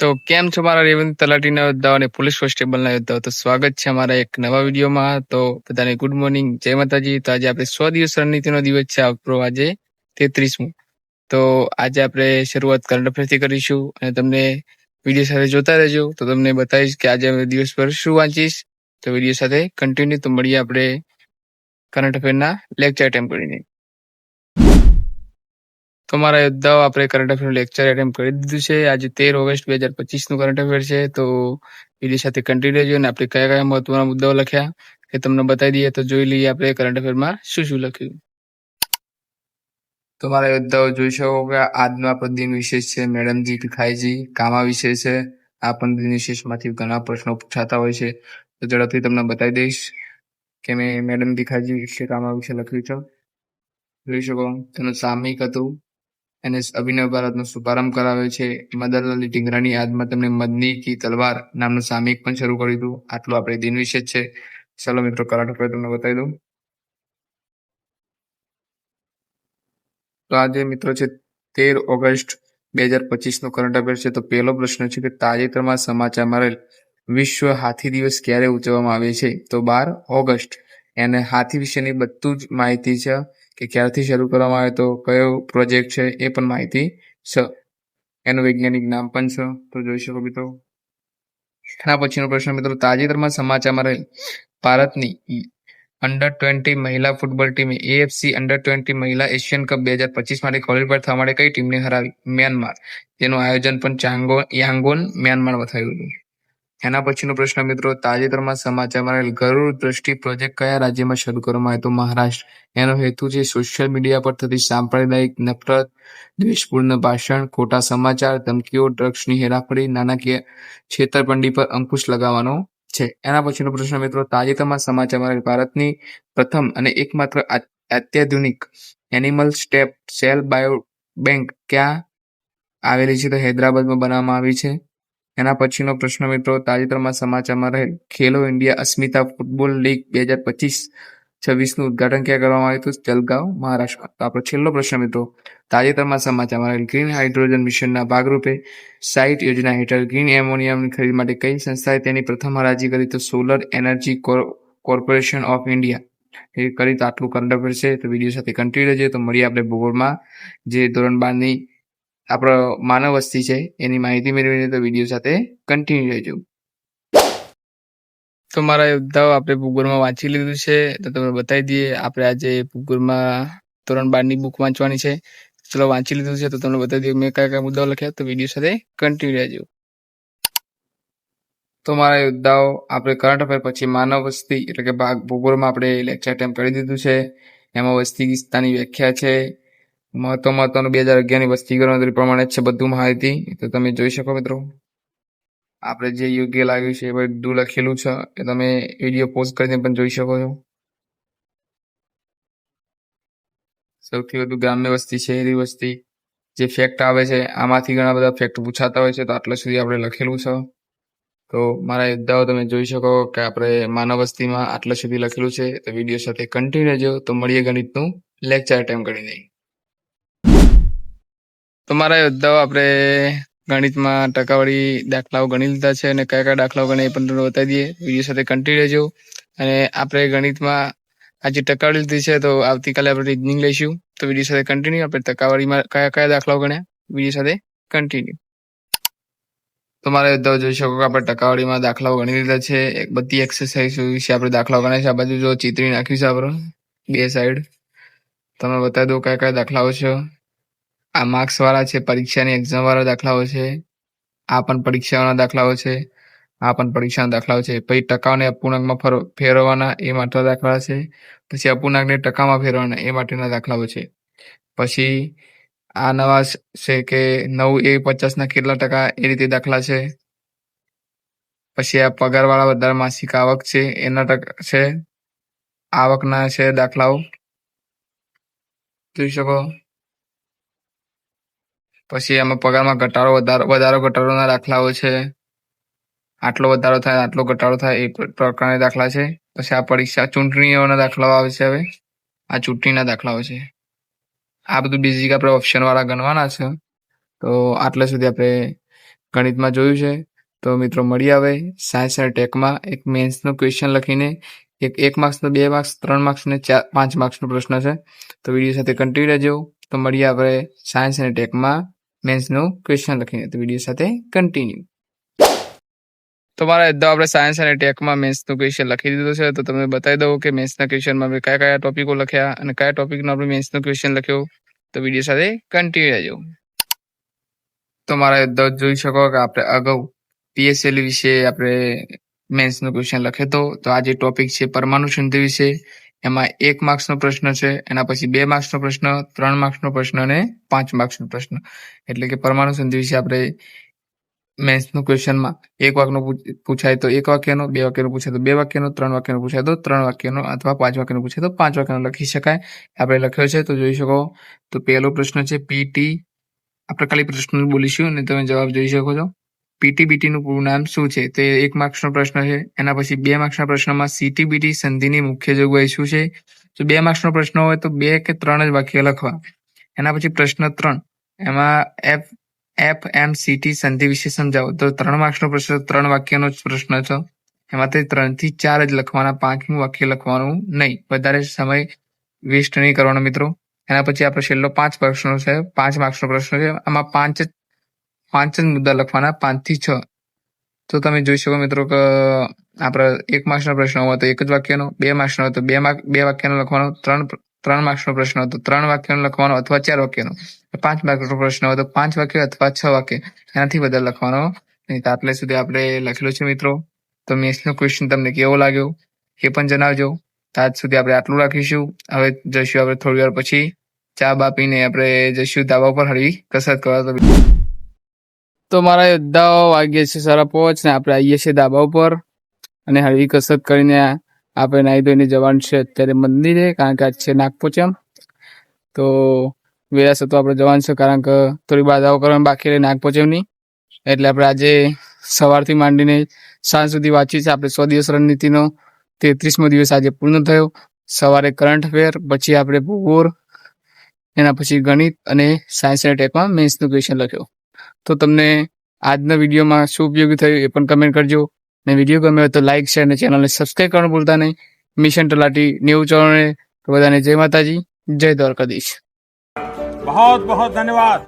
તો કેમ છો મારા રેવંત તલાટીના યોદ્ધાઓ અને પોલીસ કોન્સ્ટેબલના યોદ્ધાઓ? તો સ્વાગત છે અમારા એક નવા વિડીયોમાં. તો બધાને ગુડ મોર્નિંગ જય માતાજી. તો આજે આપણે સો દિવસ રણનીતિનો દિવસ છે આપણો આજે તેત્રીસમું. તો આજે આપણે શરૂઆત કરંટ અફેરથી કરીશું અને તમને વીડિયો સાથે જોતા રહેજો. તો તમને બતાવીશ કે આજે દિવસ પર શું વાંચીશ. તો વીડિયો સાથે કન્ટિન્યુ તો મળીએ આપણે કરંટ અફેરના લેક્ચર અટેમ્પ કરીને. તો મારા યોદ્ધાઓ આપણે કરંટ અફેરનું લેક્ચર એટેમ્પ કરી દીધું છે. આજે તેર ઓગસ્ટ બે હજાર પચીસનું કરંટ અફેર છે. તો બીજી સાથે કન્ટિન્યુ રહેજો અને આપણે કયા કયા મહત્વના મુદ્દાઓ લખ્યા એ તમને બતાવી દઈએ. તો જોઈ લઈએ આપણે કરંટ અફેરમાં શું શું લખ્યું. તો મારા યોદ્ધાઓ જોઈ શકો કે આજનો આપણો દિન વિશેષ છે. મેડમજી ખાઈજી કામા વિશે છે. આ પણ દિન વિશેષમાંથી ઘણા પ્રશ્નો પૂછાતા હોય છે. તો ઝડપથી તમને બતાવી દઈશ કે મેં મેડમ ભીખાજી વિશે, કામા વિશે લખ્યું છે. જોઈ શકો, તેનું સામયિક હતું. એને અભિનવ ભારતનો શુભારંભ કરાવ્યો છે. મદનલાલ ઢીંગરાની યાદમાં તેમણે મદની કી તલવાર નામનું સામયિક પણ શરૂ કર્યું હતું. આટલું આપણે દિન વિશે છે. ચલો મિત્રો કરાટ ઉપર તમને બતાવી દઉં. તો આજે મિત્રો છે, તેર ઓગસ્ટ બે હજાર પચીસનો કરંટ અફેર છે. તો પહેલો પ્રશ્ન છે કે તાજેતરમાં સમાચારમાં રહેલ વિશ્વ હાથી દિવસ ક્યારે ઉજવવામાં આવે છે? તો બાર ઓગસ્ટ. એને હાથી વિશેની બધું જ માહિતી છે. કે ક્યારથી શરૂ કરવામાં આવે તો કયો પ્રોજેક્ટ છે એ પણ માહિતી છે એનું વૈજ્ઞાનિક નામ પણ છે તો જોઈ શકો મિત્રો. એના પછીનો પ્રશ્ન મિત્રો, તાજેતરમાં સમાચારમાં રહેલ ભારતની અંડર ટ્વેન્ટી મહિલા ફૂટબોલ ટીમે એએફસી અંડર ટ્વેન્ટી મહિલા એશિયન કપ બે હજાર પચીસ માટે ક્વોલિફાય થવા માટે કઈ ટીમને હરાવી? મ્યાનમાર તેનું આયોજન પણ ચાંગો, યાંગોન મ્યાનમારમાં થયું હતું. એના પછીનો પ્રશ્ન મિત્રો, તાજેતરમાં સમાચારમાં રહેલ ગરુડ દ્રષ્ટિ પ્રોજેક્ટ કયા રાજ્યમાં શરૂ કરવામાં આવ્યો? મહારાષ્ટ્ર. એનો હેતુ છે સોશિયલ મીડિયા પર થતી સાંપ્રદાયિક નફરત, દ્વેષપૂર્ણ ભાષણ, ખોટા સમાચાર, ધમકીઓ, ડ્રગ્સની હેરાફેરી, નાણાકીય છેતરપંડી પર અંકુશ લગાવવાનો છે. એના પછીનો પ્રશ્ન મિત્રો, તાજેતરમાં સમાચારમાં રહેલ ભારતની પ્રથમ અને એકમાત્ર અત્યાધુનિક animal stem cell bio bank ક્યાં આવેલી છે? તો હૈદરાબાદમાં બનાવવામાં આવી છે. એના પછીનો પ્રશ્ન મિત્રો, તાજેતરમાં સમાચારમાં રહેલ Khelo India Asmita football league બે હજાર પચીસ છવ્વીસનું ઉદઘાટન ક્યાં કરવામાં આવ્યું હતું? જલગાંવ, મહારાષ્ટ્રમાં. તો આપણો છેલ્લો પ્રશ્ન મિત્રો, તાજેતરમાં સમાચારમાં રહેલ ગ્રીન હાઇડ્રોજન મિશનના ભાગરૂપે સાઇટ યોજના હેઠળ ગ્રીન એમોનિયમની ખરીદ માટે કઈ સંસ્થાએ તેની પ્રથમ હરાજી કરી? તો solar energy corporation of India. એ કરી તો આટલું કરંટ અફેર છે, તો વીડિયો સાથે કન્ટિન્યુ રહેજે. તો મળીએ આપણે ભૂગોળમાં જે ધોરણ બારની આપણો માનવ વસ્તી છે, એની માહિતી મેળવીને તો વીડિયો સાથે કન્ટિન્યુ રહેજો. તો મારા યોદ્ધાઓ આપણે ભૂગોળમાં વાંચી લીધું છે, તો તમને બતાવી દઈએ, આપણે આજે ભૂગોળમાં ધોરણ બારની બુક વાંચવાની છે. ચલો વાંચી લીધું છે, તો તમને બતાવી દઈએ, મેં કયા કયા મુદ્દાઓ લખ્યા, તો વીડિયો સાથે કન્ટિન્યુ રહેજો. તો મારા યોદ્ધાઓ આપણે કરંટ અફેર પછી માનવ વસ્તી એટલે કે ભાગ ભૂગોળમાં આપણે લેક્ચર અટેમ્પ કરી દીધું છે. એમાં વસ્તી વિસ્તારની વ્યાખ્યા છે. મહત્વ મહત્વનું બે હજાર અગિયારની વસ્તી ગણતરી પ્રમાણે છે બધું માહિતી. તો તમે જોઈ શકો મિત્રો. આપણે જે યોગ્ય લાગ્યું છે એ બધું લખેલું છે. એ તમે વીડિયો પોસ્ટ કરીને પણ જોઈ શકો છો. સૌથી વધુ ગ્રામ્ય વસ્તી શહેરી વસ્તી. જે ફેક્ટ આવે છે, આમાંથી ઘણા બધા ફેક્ટ પૂછાતા હોય છે, તો આટલા સુધી આપણે લખેલું છે. તો મારા યોદ્ધાઓ તમે જોઈ શકો કે આપણે માનવ વસ્તીમાં આટલા સુધી લખેલું છે. તો વીડિયો સાથે કન્ટિન્યુ રહેજો. તો મળીએ ગણિતનું લેક્ચર અટેમ્પ કરીને. તો મારા યોદ્ધાઓ આપણે ગણિતમાં ટકાવારી દાખલાઓ ગણી લીધા છે અને કયા કયા દાખલાઓ ગણે એ પણ તમને બતાવી દઈએ. વીડિયો સાથે કન્ટિન્યુ રહેજો. અને આપણે ગણિતમાં આજે ટકાવારી લીધી છે તો આવતીકાલે આપણે રીઝનિંગ લઈશું. તો વીડિયો સાથે કન્ટિન્યુ આપણે ટકાવારીમાં કયા કયા દાખલાઓ ગણ્યા? વીડિયો સાથે કન્ટિન્યુ તમારા મારા યોદ્ધાઓ જોઈ શકો કે આપણે ટકાવારીમાં દાખલાઓ ગણી લીધા છે. એક બધી એક્સરસાઇઝ વિશે આપણે દાખલાઓ ગણ્યા છે. આ બાજુ જો ચિત્રી નાખ્યું છે આપણે, બે સાઈડ તમે બતાવી દો કયા કયા દાખલાઓ છે. આ માર્ક્સ વાળા છે, પરીક્ષાની એક્ઝામ વાળા દાખલાઓ છે, આ પણ પરીક્ષાઓના દાખલાઓ છે, આ પણ પરીક્ષાના દાખલાઓ છે. પછી ટકાઓને અપૂર્ણાંકમાં ફરો- ફેરવવાના એ માટે દાખલા છે, પછી અપૂર્ણાંકને ટકામાં ફેરવવાના એ માટેના દાખલાઓ છે. પછી આ નવા છે કે નવ એ પચાસના કેટલા ટકા એ રીતે દાખલા છે. પછી આ પગારવાળા વધારે માસિક આવક છે, એના ટકા, છે, આવકના છે દાખલાઓ. જોઈ શકો? પછી આમાં પગારમાં ઘટાડો વધારો વધારો ઘટાડોના દાખલાઓ છે. આટલો વધારો થાય, આટલો ઘટાડો થાય, એ પ્રકારના દાખલા છે. પછી આ પરીક્ષા ચૂંટણીઓના દાખલાઓ આવે છે હવે. આ ચૂંટણીના દાખલાઓ છે. આ બધું બેઝિક આપણે ઓપ્શન વાળા ગણવાના છે. તો આટલા સુધી આપણે ગણિતમાં જોયું છે. તો મિત્રો મળી આવે સાયન્સ અને ટેકમાં એક મેન્સનો ક્વેશ્ચન લખીને. એક એક માર્ક્સનો બે માર્ક્સ ત્રણ માર્ક્સ અને ચાર પાંચ માર્ક્સનો પ્રશ્ન છે. તો વીડિયો સાથે કન્ટિન્યુ રહેજો. તો મળીએ આપણે સાયન્સ અને ટેકમાં મેન્સનો ક્વેશ્ચન લખીને તો વીડિયો સાથે કન્ટિન્યુ તો મારા એકદમ આપણે સાયન્સ અને ટેકમાં મેન્સનું ક્વેશ્ચન લખી દીધું છે. તો તમે બતાવી દઉં કે મેન્સના ક્વેશ્ચનમાં આપણે કયા કયા ટોપિકો લખ્યા અને કયા ટોપિકનો આપણે મેન્સનું ક્વેશ્ચન લખ્યો. તો વીડિયો સાથે કન્ટિન્યુ રહેજો. તો મારા એકદમ જોઈ શકો કે આપણે અગાઉ પીએસએલ વિશે આપણે મેન્સનો ક્વેશ્ચન લખ્યો હતો તો આ જે ટોપિક છે, પરમાણુ સંધિ વિશે એમાં એક માર્ક્સનો પ્રશ્ન છે, એના પછી બે માર્ક્સનો પ્રશ્ન, ત્રણ માર્ક્સનો પ્રશ્ન અને પાંચ માર્ક્સનો પ્રશ્ન. એટલે કે પરમાણુ સંધિ વિશે આપણે મેન્સનું ક્વેશ્ચનમાં એક વાક્યનો પૂછાય તો એક વાક્યનો, બે વાક્યનો પૂછાય તો બે વાક્યનો, ત્રણ વાક્યનો પૂછાય તો ત્રણ વાક્યનો અથવા પાંચ વાક્યનો પૂછાય તો પાંચ વાક્યનો લખી શકાય. આપણે લખ્યો છે તો જોઈ શકો. તો પહેલો પ્રશ્ન છે પીટી આપણે ખાલી પ્રશ્ન બોલીશું અને તમે જવાબ જોઈ શકો છો. પીટીબીટી નું પૂરું નામ શું છે? તે એક માર્ક્સનો પ્રશ્ન છે. એના પછી બે માર્ક્સના પ્રશ્નમાં સીટીબીટી સંધિની મુખ્ય જોગવાઈ શું છે? જો બે માર્ક્સનો પ્રશ્ન હોય તો બે કે ત્રણ જ વાક્ય લખવા. એના પછી પ્રશ્ન ત્રણ. એમાં એફ એફ એમ સીટી સંધિ વિશે સમજાવો. તો ત્રણ માર્ક્સનો પ્રશ્ન, ત્રણ વાક્યનો જ પ્રશ્ન છે. એમાંથી ત્રણથી ચાર જ લખવાના, પાંચમું વાક્ય લખવાનું નહીં. વધારે સમય વેસ્ટ નહીં કરવાનો મિત્રો. એના પછી આપણે છેલ્લો પાંચ પ્રશ્નો છે. પાંચ માર્ક્સનો પ્રશ્ન છે. આમાં પાંચ જ પાંચ જ મુદ્દા લખવાના પાંચથી છ. તો તમે જોઈ શકો મિત્રો કે આપણા એક માર્ક્સનો પ્રશ્ન હોય તો એક જ વાક્યનો, બે માર્ક્સનો હોય તો બે માર્ક, બે વાક્યનો લખવાનો, ત્રણ ત્રણ માર્ક્સનો પ્રશ્ન હોય તો ત્રણ વાક્યનો લખવાનો અથવા ચાર વાક્યનો. પાંચ માર્ક્સનો પ્રશ્ન હોય તો પાંચ વાક્ય અથવા છ વાક્ય. એનાથી વધારે લખવાનો નહીં. આટલે સુધી આપણે લખેલું છે મિત્રો. તો મેથ્સનો ક્વેશ્ચન તમને કેવો લાગ્યો એ પણ જણાવજો. તો આજ સુધી આપણે આટલું રાખીશું. હવે જઈશું આપણે થોડી વાર પછી. ચા બાપીને આપણે જઈશું ધાબા ઉપર હળવી કસરત કરવા. તો તો મારા યોદ્ધાઓ વાગીએ છે સારા પહોંચ ને આપણે આવીએ છીએ ધાબા ઉપર. અને હળવી કસરત કરીને આપણે નાહી ધોઈને જવાનું છે અત્યારે મંદિરે, કારણ કે આજ છે નાગપોચમ તો વેરાસ તો આપણે જવાનું છે, કારણ કે થોડી બાધાઓ કરવાની બાકી રહી નાગપોચમની એટલે આપણે આજે સવારથી માંડીને સાંજ સુધી વાંચી છે આપણે સો દિવસ રણનીતિનો તેત્રીસમો દિવસ આજે પૂર્ણ થયો. સવારે કરંટ અફેર, પછી આપણે ભૂગોળ, એના પછી ગણિત અને સાયન્સ અને ટેકમાં મેથ્સનું ક્વેશ્ચન લખ્યો. તો તમને આજના વિડીયોમાં શું ઉપયોગી થયું એ પણ કમેન્ટ કરજો ને વિડીયો ગમ્યો હોય તો લાઇક શેર અને ચેનલને સબસ્ક્રાઈબ કરવાનું ભૂલતા નહીં મિશન તલાટી નેવું ચોરણે તો બધાને જય માતાજી જય દ્વારકાધીશ बहुत बहुत धन्यवाद